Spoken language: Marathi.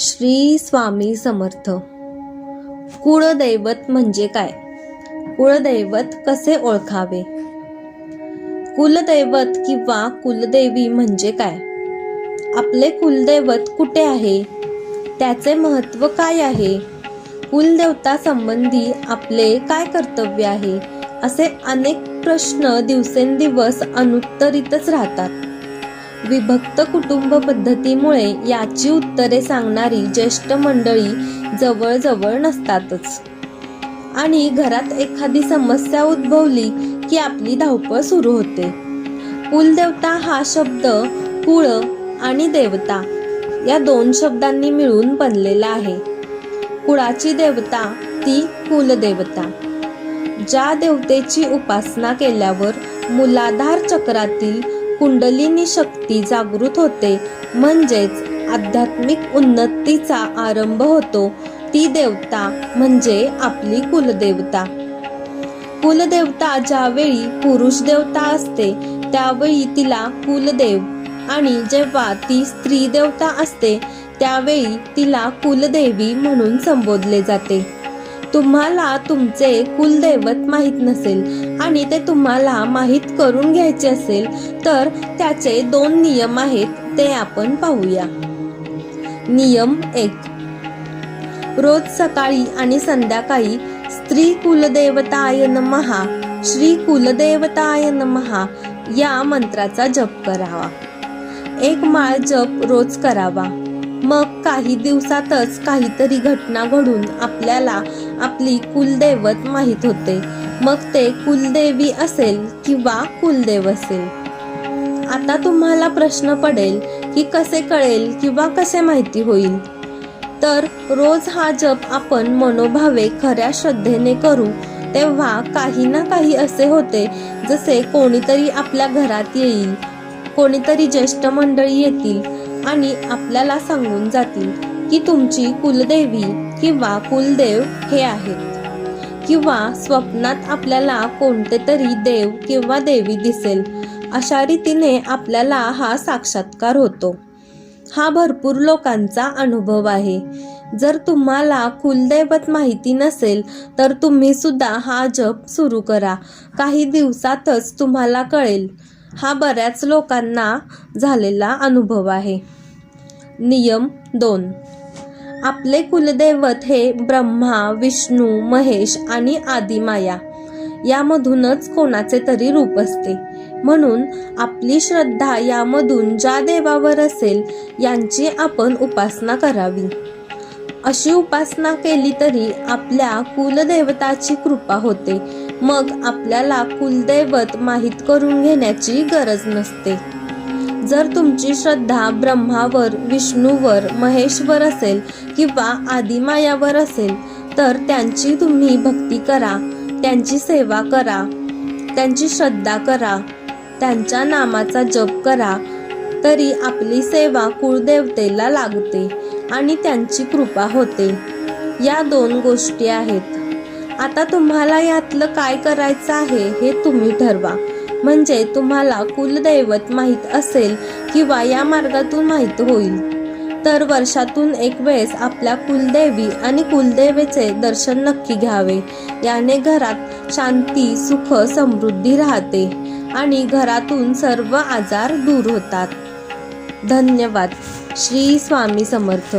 श्री स्वामी समर्थ. कुळदैवत म्हणजे काय? कुळदैवत कसे ओळखावे? कुलदैवत किंवा कुलदेवी म्हणजे काय? आपले कुलदैवत कुठे आहे? त्याचे महत्त्व काय आहे? कुलदेवता संबंधी आपले काय कर्तव्य आहे? असे अनेक प्रश्न दिवसेंदिवस अनुत्तरितच राहतात. विभक्त कुटुंब पद्धतीमुळे याची उत्तरे सांगणारी ज्येष्ठ मंडळी जवळजवळ नसतातच. आणि घरात एखादी समस्या उद्भवली की आपली धावपळ सुरू होते. कुलदेवता हा शब्द कुळ आणि देवता या दोन शब्दांनी मिळून बनलेला आहे. कुळाची देवता ती कुलदेवता. ज्या देवतेची उपासना केल्यावर मुलाधार चक्रातील कुंडलिनी शक्ती जागृत होते. म्हणजेच आध्यात्मिक उन्नतीचा आरंभ होतो. ती देवता म्हणजे आपली कुलदेवता. कुलदेवता ज्यावेळी पुरुष देवता असते त्यावेळी तिला कुलदेव आणि जेव्हा ती स्त्री देवता असते त्यावेळी तिला कुलदेवी म्हणून संबोधले जाते. तुम्हाला तुमचे कुलदैवत माहीत नसेल आणि ते तुम्हाला माहीत करून घ्यायचे असेल तर त्याचे दोन नियम आहेत ते आपण पाहूया. नियम एक. रोज सकाळी आणि संध्याकाळी स्त्री कुलदेवताय नमहा श्री कुलदेवताय नमहा या मंत्राचा जप करावा. एक माळ जप रोज करावा. मग काही दिवसातच काहीतरी घटना घडून आपल्याला आपली कुलदैवत माहीत होते. मग ते कुलदेवी असेल किंवा कुलदेव असेल. आता तुम्हाला प्रश्न पडेल की कसे कळेल किंवा कसे माहिती होईल? तर रोज हा जप आपण मनोभावे खऱ्या श्रद्धेने करू. तेव्हा काही ना काही असे होते जसे कोणीतरी आपल्या घरात येईल कोणीतरी ज्येष्ठ मंडळी येतील आणि आपल्याला सांगून जातील की तुमची कुलदेवी किंवा कुलदेव हे आहेत. किंवा स्वप्नात आपल्याला कोणते तरी देव किंवा देवी दिसेल अशा रीतीने आपल्याला हा साक्षात्कार होतो. हा भरपूर लोकांचा अनुभव आहे. जर तुम्हाला कुलदैवत माहिती नसेल तर तुम्ही सुद्धा हा जप सुरू करा. काही दिवसातच तुम्हाला कळेल. हा बऱ्याच लोकांना झालेला अनुभव आहे. नियम दोन. आपले कुलदैवत हे ब्रह्मा विष्णू महेश आणि आदिमाया. यामधूनच कोणाचे तरी रूप असते. म्हणून आपली श्रद्धा यामधून ज्या देवावर असेल यांची आपण उपासना करावी. अशी उपासना केली तरी आपल्या कुलदेवताची कृपा होते. मग आपल्याला कुलदैवत माहीत करून घेण्याची गरज नसते. जर तुमची श्रद्धा ब्रह्मावर विष्णूवर महेशवर असेल किंवा आदिमायावर असेल तर त्यांची तुम्ही भक्ती करा त्यांची सेवा करा त्यांची श्रद्धा करा त्यांच्या नामाचा जप करा तरी आपली सेवा कुळदेवतेला लागते आणि त्यांची कृपा होते. या दोन गोष्टी आहेत. आता तुम्हाला यातलं काय करायचं आहे हे तुम्ही ठरवा. म्हणजे तुम्हाला कुलदैवत माहीत असेल किंवा या मार्गातून माहीत होईल. तर वर्षातून एक वेळेस आपल्या कुलदेवी आणि कुलदेवेचे दर्शन नक्की घ्यावे. याने घरात शांती सुख समृद्धी राहते आणि घरातून सर्व आजार दूर होतात. धन्यवाद. श्री स्वामी समर्थ.